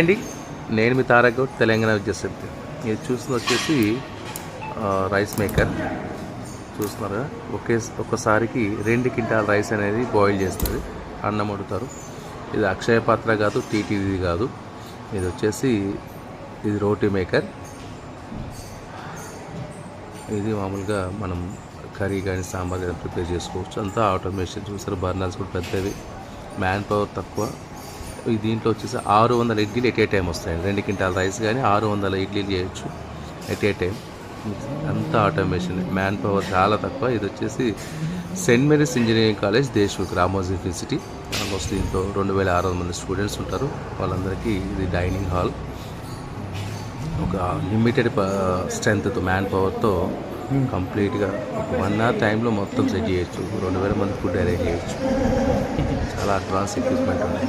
అండి నేను మీ తారకౌట్ తెలంగాణ విద్యాశక్తి ఇది చూసిన వచ్చేసి రైస్ మేకర్. చూస్తున్నారా ఒకే ఒకసారికి రెండు క్వింటాల్ రైస్ అనేది బాయిల్ చేస్తుంది అన్నం వండుతారు. ఇది అక్షయ పాత్ర కాదు టీటీవీ కాదు. ఇది వచ్చేసి ఇది రోటీ మేకర్. ఇది మామూలుగా మనం కర్రీ కానీ సాంబార్ కానీ ప్రిపేర్ చేసుకోవచ్చు. అంతా ఆటోమేషన్. చూసారు? బర్నర్స్ కూడా పెద్దవి. మ్యాన్ పవర్ తక్కువ. ఈ దీంట్లో వచ్చేసి ఆరు వందల ఇడ్లీలు ఎట్ ఏ టైం వస్తాయండి రెండు క్వింటాల్ రైస్ కానీ ఆరు వందల ఇడ్లీలు చేయొచ్చు ఎట్ ఏ టైం. అంతా ఆటోమేషన్. మ్యాన్ పవర్ చాలా తక్కువ. ఇది వచ్చేసి Saint Mary's engineering college Deshmukh Ramoji university almost దీంట్లో రెండు వేల ఆరు వందల మంది స్టూడెంట్స్ ఉంటారు. వాళ్ళందరికీ ఇది డైనింగ్ హాల్. ఒక లిమిటెడ్ స్ట్రెంగ్త్తో మ్యాన్ పవర్తో కంప్లీట్గా ఒక వన్ అవర్ టైంలో మొత్తం సెట్ చేయొచ్చు. రెండు వేల మంది ఫుడ్ అరేంజ్ చేయొచ్చు. చాలా అడ్వాన్స్ ఎక్విప్మెంట్ ఉన్నాయి.